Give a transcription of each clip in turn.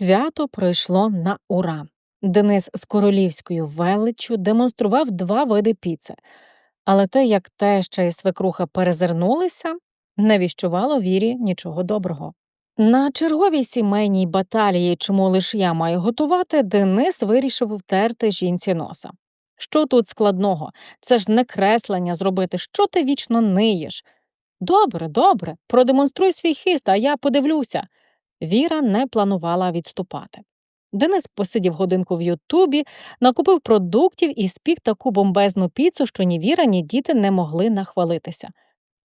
Свято пройшло на ура. Денис з королівською величчю демонстрував два види піци, але те, як теща і свекруха перезирнулися, не віщувало вірі нічого доброго. На черговій сімейній баталії, чому лише я маю готувати, Денис вирішив втерти жінці носа. Що тут складного? Це ж не креслення зробити, що ти вічно ниєш. Добре, добре, продемонструй свій хист, а я подивлюся. Віра не планувала відступати. Денис посидів годинку в Ютубі, накупив продуктів і спік таку бомбезну піцу, що ні Віра, ні діти не могли нахвалитися.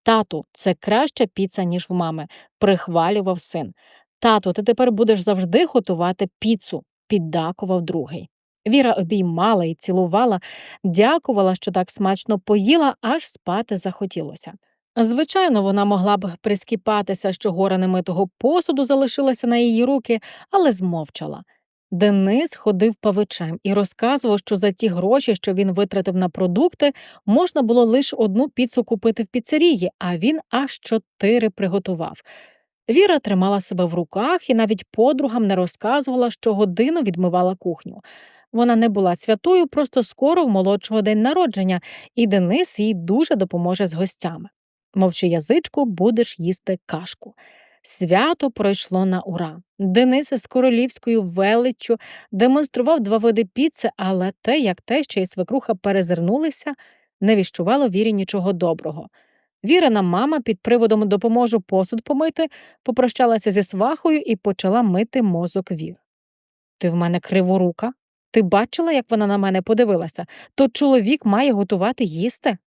Тату, це краща піца, ніж в мами, прихвалював син. Тату, ти тепер будеш завжди готувати піцу, піддакував другий. Віра обіймала і цілувала, дякувала, що так смачно поїла, аж спати захотілося. Звичайно, вона могла б прискіпатися, що гора немитого посуду залишилася на її руки, але змовчала. Денис ходив павичем і розказував, що за ті гроші, що він витратив на продукти, можна було лише одну піцу купити в піцерії, а він аж чотири приготував. Віра тримала себе в руках і навіть подругам не розказувала, що годину відмивала кухню. Вона не була святою, просто скоро в молодшого день народження, і Денис їй дуже допоможе з гостями. Мовчи язичку, будеш їсти кашку. Свято пройшло на ура. Денис з королівською величчю демонстрував два види піци, але те, як те, що і свекруха перезирнулися, не віщувало вірі нічого доброго. Вірина мама під приводом допоможу посуд помити, попрощалася зі свахою і почала мити мозок вір. Ти в мене криворука? Ти бачила, як вона на мене подивилася? То чоловік має готувати їсти?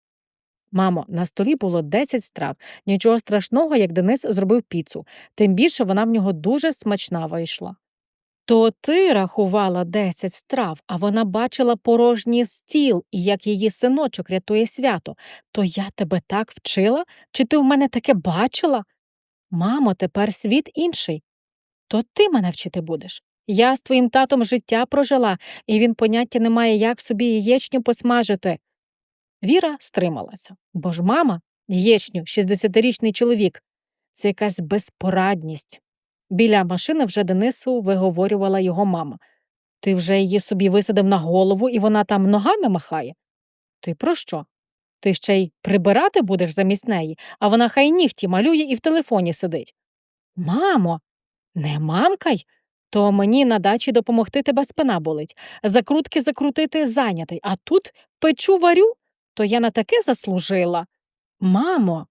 Мамо, на столі було 10 страв. Нічого страшного, як Денис зробив піцу, тим більше вона в нього дуже смачна вийшла. То ти рахувала 10 страв, а вона бачила порожній стіл і як її синочок рятує свято. То я тебе так вчила? Чи ти в мене таке бачила? Мамо, тепер світ інший. То ти мене вчити будеш. Я з твоїм татом життя прожила, і він поняття не має, як собі яєчню посмажити. Віра стрималася, бо ж мама, яєчню, 60-річний чоловік, це якась безпорадність. Біля машини вже Денису виговорювала його мама. Ти вже її собі висадив на голову, і вона там ногами махає? Ти про що? Ти ще й прибирати будеш замість неї, а вона хай нігті малює і в телефоні сидить. Мамо, не мамкай, то мені на дачі допомогти тебе спина болить, закрутки закрутити зайнятий, а тут печу варю, то я на таке заслужила. Мамо,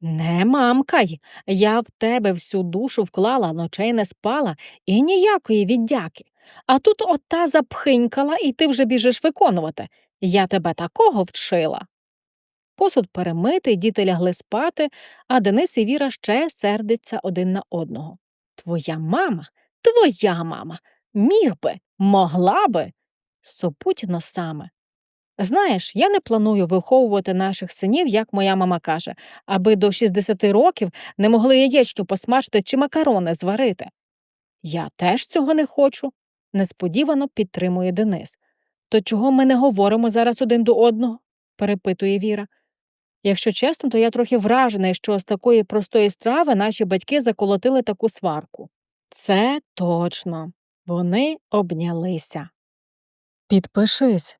не мамкай, я в тебе всю душу вклала, ночей не спала і ніякої віддяки. А тут ота запхинькала, і ти вже біжиш виконувати. Я тебе такого вчила. Посуд перемитий, діти лягли спати, а Денис і Віра ще сердиться один на одного. Твоя мама, твоя мама, міг би, могла би. Сопуть носами. Знаєш, я не планую виховувати наших синів, як моя мама каже, аби до 60 років не могли яєчню посмажити чи макарони зварити. Я теж цього не хочу, несподівано підтримує Денис. То чого ми не говоримо зараз один до одного? перепитує Віра. Якщо чесно, то я трохи вражений, що з такої простої страви наші батьки заколотили таку сварку. Це точно. Вони обнялися. Підпишись,